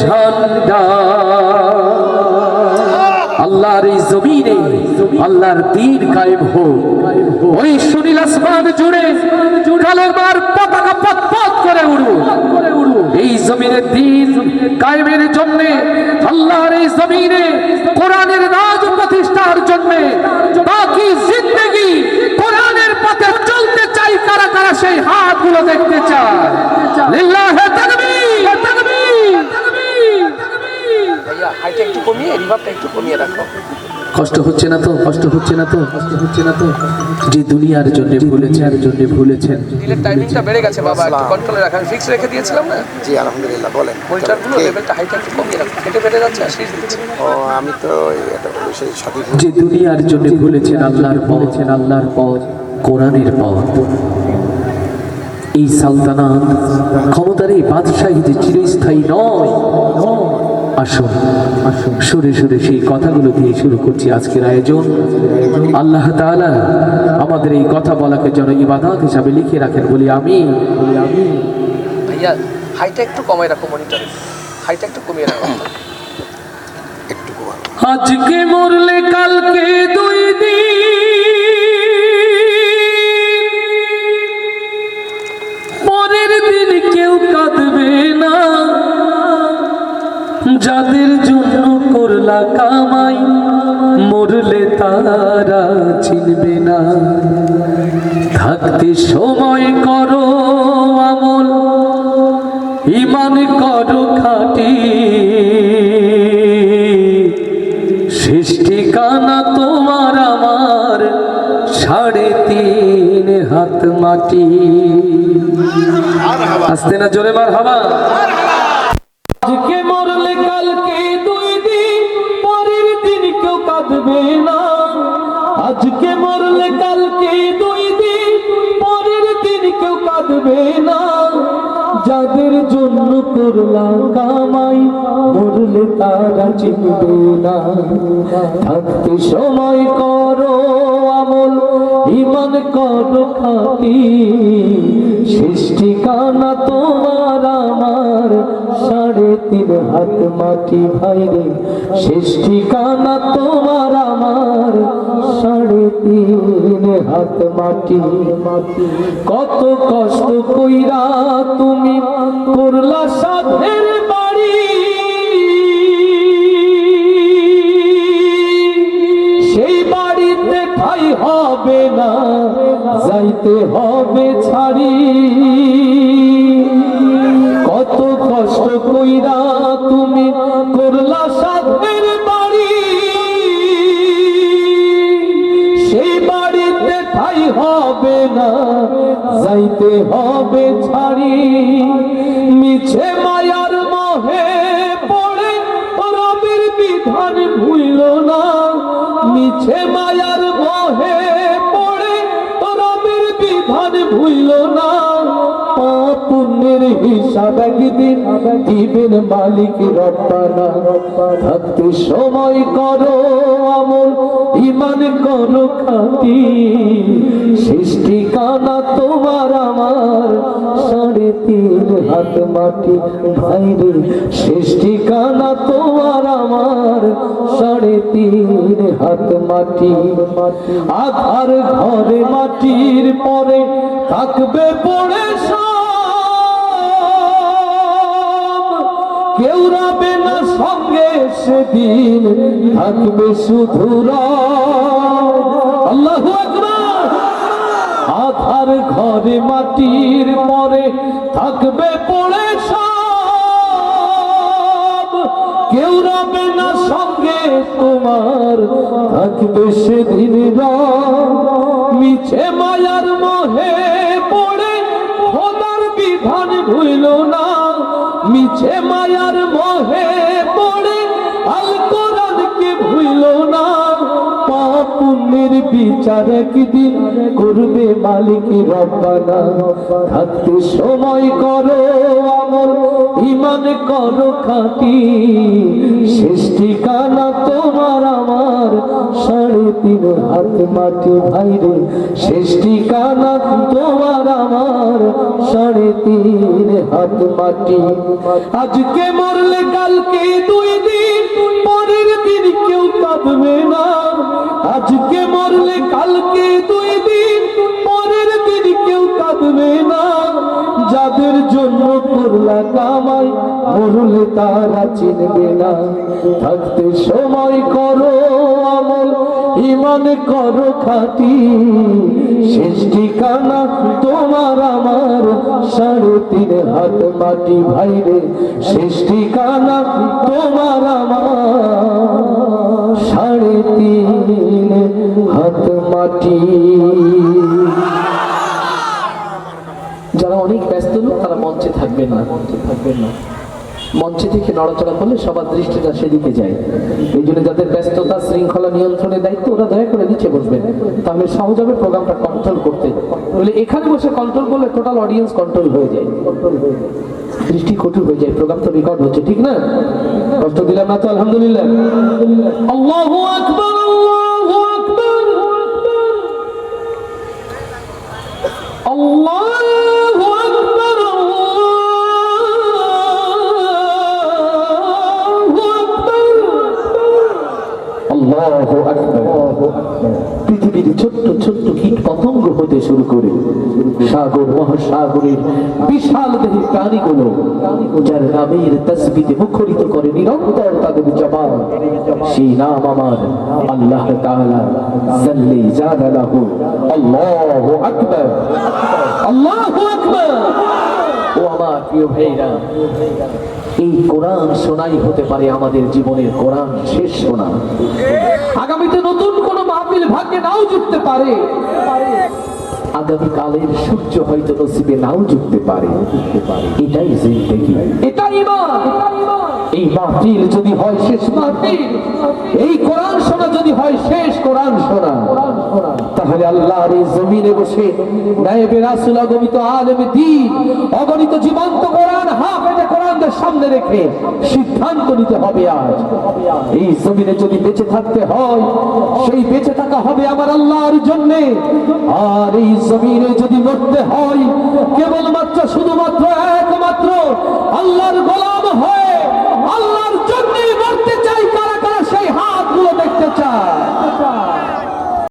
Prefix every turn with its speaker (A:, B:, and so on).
A: ঝান্ডা। আল্লাহর এই জমিনে, আল্লাহর দিন কায়েম হোক। ওই সুনীল আসমান জুড়ে কালেমার পতাকা পথ করে উড়ু এই জমিনের দিন কায়েমের জন্য, আল্লাহর এই জমিনে কোরআনের রাজ প্রতিষ্ঠার জন্য, বাকি জিন্দগি কোরআনের পথে চলতে চাই কারা কারা সেই হাতগুলো দেখতে চায়।
B: একটু কমিয়ে রিভাবটা একটু কমিয়ে রাখো।
A: কষ্ট হচ্ছে না তো? কষ্ট হচ্ছে না তো? কষ্ট হচ্ছে না তো যে দুনিয়ার জন্য ভুলেছে আর জন্য ভুলেছেন।
B: ডিলের টাইমিংটা বেড়ে গেছে বাবা একটু কন্ট্রোলে রাখা। আমি ফিক্স রেখে দিয়েছিলাম না?
C: জি আলহামদুলিল্লাহ বলেন।
B: মনিটরগুলো? লেভেলটা হাইটা একটু কমিয়ে রাখো। কেটে বেড়ে যাচ্ছে আর শীষ দিচ্ছে।
C: ও আমি তো এটা সেই সাথী
A: যে দুনিয়ার জন্য ভুলেছেন আল্লাহর পথেন আল্লাহর পথ। কোরআনের পথ। এই সালতানাত ক্ষমতার এই বাদশাহী যে চিরস্থায়ী নয় আসুন আসুন সুরে সুরে সেই কথাগুলো দিয়ে শুরু করছি আজকের আয়োজন। আল্লাহ তাআলা আমাদের এই কথা বলাকে যেন ইবাদত হিসাবে লিখে রাখেন বলি আমি বলি আমি
B: ভাইয়া হাইটা একটু কমায় রাখো মনিটরে হাইটা একটু কমিয়ে রাখো।
A: আজকে মরলে কালকে দুই দিন। যাদের জন্য করলা কামাই মরলে তারা চিনবে না। থাকতে সময় করো আমল ইমান করো খাটি। সৃষ্টি কানা তোমার আমার সাড়ে তিন হাত মাটি। আসতে না জোরে মার হাবা করলাম কামাই মরলে তারা চিনবে না। থাকতে সময় করো আমল ইমান করো খাটি। সৃষ্টি কানা তোমার আমার, সাড়ে তিন হাত মাটি ভাইরে। সৃষ্টি কানা তোমার আমার, সাড়ে তিন হাত মাটি মাটি। কত কষ্ট কইরা তুমি করলা সাধের বাড়ি। দিবেন মালিক রব্বানা থাকতে সময় করো আমল ইমান করো খাটি। সৃষ্টি কানা তোমার আমার, সাড়ে তিন হাত মাটি। ভাইরে সৃষ্টি কানা তোমার আমার, সাড়ে তিন হাত মাটি। আধার ঘরে মাটির পরে থাকবে পড়ে কেউ রাবে না সঙ্গে সেদিন থাকবে শুধু আল্লাহ আধার ঘরে মাটির পরে থাকবে পড়ে সব। কেউ রবে না সঙ্গে তোমার থাকবে সেদিন মিছে মায়ার মোহে পড়ে খোদার বিধান ভুইল না। মিছে মায়ার বিচার একদিন করবে মালিক রব্বানা। থাকতে সময় করো আমল ইমান করো খাটি। শেষ ঠিকানা তোমার আমার, সাড়ে তিন হাত মাটি ভাইরে। শেষ ঠিকানা তোমার আমার, সাড়ে তিন হাত মাটি। আজকে মরলে কালকে দুই দিন দিন কেউ কাঁদবে না। আজকে মরলে কালকে দুই দিন, পরের দিন কেউ কাঁদবে না। যাদের জন্য করলা কামাই, মরলে তারা চিনবে না। থাকতে সময় করো আমল ইমান করো খাটি। শেষ ঠিকানা তোমার আমার, সাড়ে তিন হাত মাটি ভাইরে। শেষ ঠিকানা তোমার আমার। তিন হাত মাটি।
B: যারা অনেক ব্যস্ত লোক, তারা মঞ্চে থাকবেন না। মঞ্চে থাকবেন না। মঞ্চে থেকে নড়াচড়া করলে সবার দৃষ্টিটা সেদিকে যায়। এই জন্য যাদের ব্যস্ততা, শৃঙ্খলা নিয়ন্ত্রণের দায়িত্ব, ওরা দয়া করে নিচে বসবেন। তাহলে সহজ হবে প্রোগ্রামটা কন্ট্রোল করতে। বলে এখানে বসে কন্ট্রোল করলে টোটাল অডিয়েন্স কন্ট্রোল হয়ে যায় কন্ট্রোল হয়ে যায়। দৃষ্টি কঠোর হয়ে যায় প্রোগ্রাম রেকর্ড হচ্ছে, ঠিক না? কষ্ট দিলাম না তো, আলহামদুলিল্লাহ।
A: আল্লাহু আল্লাহু
B: পৃথিবীর ছোট্ট ছোট্ট কীট পতঙ্গ হতে শুরু করে সাগর, মহাসাগরের বিশাল দেহী প্রাণীগুলো, যার নামের তসবিতে মুখরিত করে নিরন্তর তাদের জবান সেই নাম আমার আল্লাহ তাআলা, সাল্লি জালালাহু আল্লাহু
A: আল্লাহু
B: ও আমার প্রিয় ভাইরা এই কোরআন শোনাই হতে পারে আমাদের জীবনের কোরআন শেষ শোনা।
A: আগামীতে নতুন কোন মাহফিল ভাগ্যে নাও জুটতে পারে।
B: আগামী কালের সূর্য হয়তো নসিবে নাও জুটতে পারে। এটাই জিন্দেগি।
A: এটা ইমান এই মাহফিল যদি হয় শেষ মাহফিল। এই কোরআন শোনা যদি হয় শেষ কোরআন শোনা। এই জমিনে বসে রাসুল দিন অগণিত জীবন্ত কোরআন কোরআনদের সামনে রেখে সিদ্ধান্ত নিতে হবে আজ। এই জমিনে যদি বেঁচে থাকতে হয়, সেই বেঁচে থাকা হবে আমার আল্লাহর জন্য। আর এই জমিনে যদি মরতে হয়, কেবলমাত্র শুধুমাত্র একমাত্র আল্লাহর গোলাম হয় আল্লাহর জন্যই মরতে চাই, কারা কারা সেই হাতগুলো দেখতে চায়?